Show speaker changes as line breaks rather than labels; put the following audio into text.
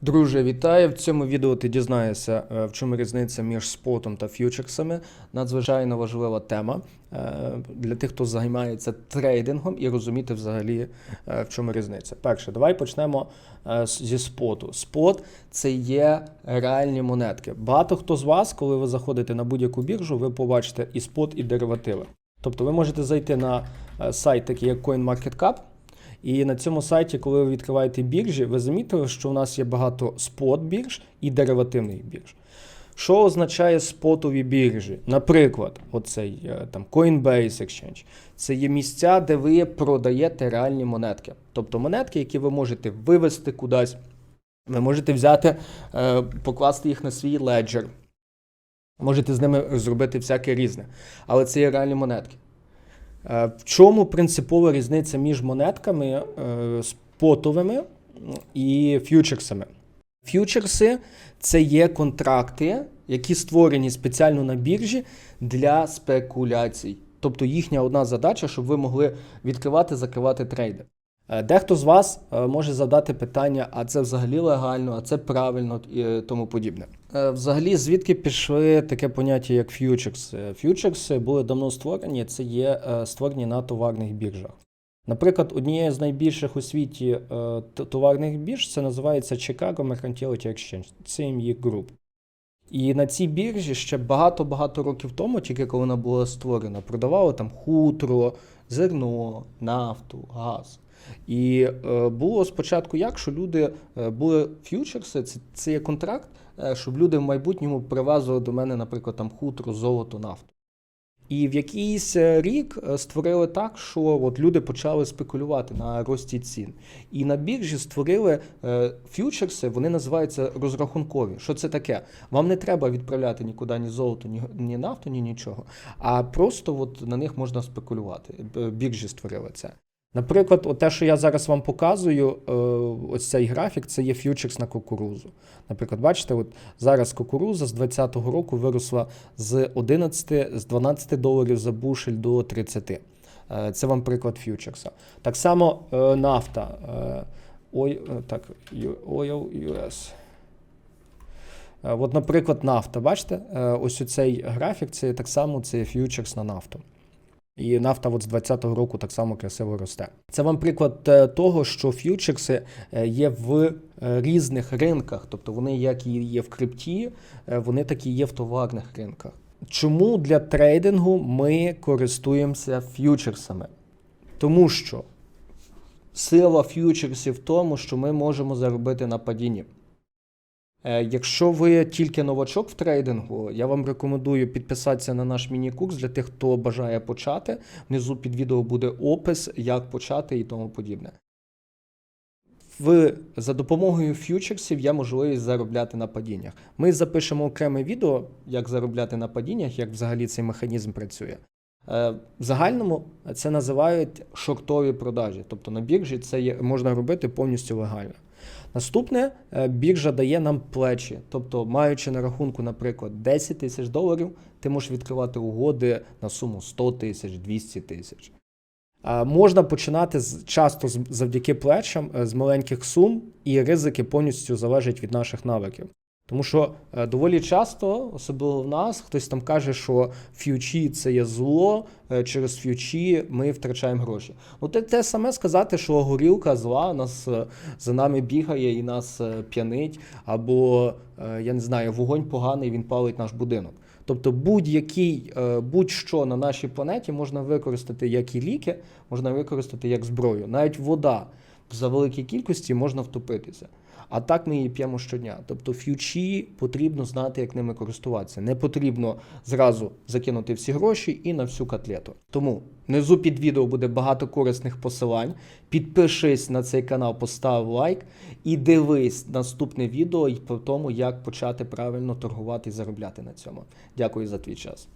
Друже, вітаю! В цьому відео ти дізнаєшся, е, в чому різниця між спотом та ф'ючерсами. Надзвичайно важлива тема е, для тих, хто займається трейдингом і розуміти взагалі, е, в чому різниця. Перше, давай почнемо зі споту. Спот це є реальні монетки. Багато хто з вас, коли ви заходите на будь-яку біржу, ви побачите і спот, і деривативи. Тобто ви можете зайти на сайт, такий як CoinMarketCap, і на цьому сайті, коли ви відкриваєте біржі, ви замітили, що у нас є багато спот бірж і деривативних бірж. Що означає спотові біржі? Наприклад, оцей е, там Coinbase Exchange. Це є місця, де ви продаєте реальні монетки. Тобто монетки, які ви можете вивести кудись, ви можете взяти, е, покласти їх на свій леджер. Можете з ними зробити всяке різне. Але це є реальні монетки. Е, В чому принципова різниця між монетками е, спотовими і ф'ючерсами? Ф'ючерси це є контракти, які створені спеціально на біржі для спекуляцій. Тобто їхня одна задача, щоб ви могли відкривати, закривати трейди. Е, Дехто з вас е, може задати питання, а це взагалі легально, а це правильно і тому подібне. Е, Взагалі, звідки пішли таке поняття, як ф'ючерс? Е, Ф'ючерси були давно створені, це є створені на товарних біржах. Наприклад, однією з найбільших у світі товарних бірж це називається Chicago Mercantility Exchange, це CME Group. І на цій біржі ще багато-багато років тому, тільки коли вона була створена, продавали там хутро, зерно, нафту, газ. І е, було спочатку як, що люди е, були ф'ючерси, це, це є контракт, е, щоб люди в майбутньому привезли до мене, наприклад, там хутро, золото, нафту. І в якийсь рік створили так, що от люди почали спекулювати на рості цін. І на біржі створили ф'ючерси, вони називаються розрахункові. Що це таке? Вам не треба відправляти нікуди ні золото, ні, ні нафту, ні нічого. А просто от на них можна спекулювати. Біржі створили це. Наприклад, от те, що я зараз вам показую, е, ось цей графік, це є ф'ючерс на кукурузу. Наприклад, бачите, от зараз кукуруза з 2020 року виросла з 11, з 12 доларів за бушель до 30. Е, Це вам приклад ф'ючерса. Так само е, нафта. Ой, так, Oil US. От, наприклад, нафта. Бачите, ось цей графік це так само це ф'ючерс на нафту. І нафта от з 2020 року так само красиво росте. Це вам приклад е, того, що ф'ючерси е, є в е, різних ринках, тобто вони як і є в крипті, вони так і є в товарних ринках. Чому для трейдингу ми користуємося ф'ючерсами? Тому що сила ф'ючерсів в тому, що ми можемо заробити на падінні. Е, Якщо ви тільки новачок в трейдингу, я вам рекомендую підписатися на наш міні-курс для тих, хто бажає почати. Внизу під відео буде опис, як почати і тому подібне. В, за допомогою ф'ючерсів є можливість заробляти на падіннях. Ми запишемо окреме відео, як заробляти на падіннях, як взагалі цей механізм працює. Е, В загальному це називають шортові продажі. Тобто на біржі це є, можна робити повністю легально. Наступне, е, біржа дає нам плечі. Тобто, маючи на рахунку, наприклад, 10 тисяч доларів, ти можеш відкривати угоди на суму 100 тисяч, 200 тисяч. Можна починати часто завдяки плечам е, з маленьких сум, і ризики повністю залежать від наших навиків. Тому що е, доволі часто, особливо в нас, хтось там каже, що ф'ючі це є зло, е, через ф'ючі ми втрачаємо гроші. Ну, те, те саме сказати, що горілка зла, нас е, за нами бігає і нас п'янить, або я не знаю, вогонь поганий, він палить наш будинок. Тобто будь-який, будь-що на нашій планеті можна використати як і ліки, можна використати як зброю. Навіть вода за великій кількості можна втопитися. А так ми її п'ємо щодня. Тобто ф'ючі потрібно знати, як ними користуватися. Не потрібно зразу закинути всі гроші і на всю котлету. Тому внизу під відео буде багато корисних посилань. Підпишись на цей канал, постав лайк і дивись наступне відео і по тому, як почати правильно торгувати і заробляти на цьому. Дякую за твій час.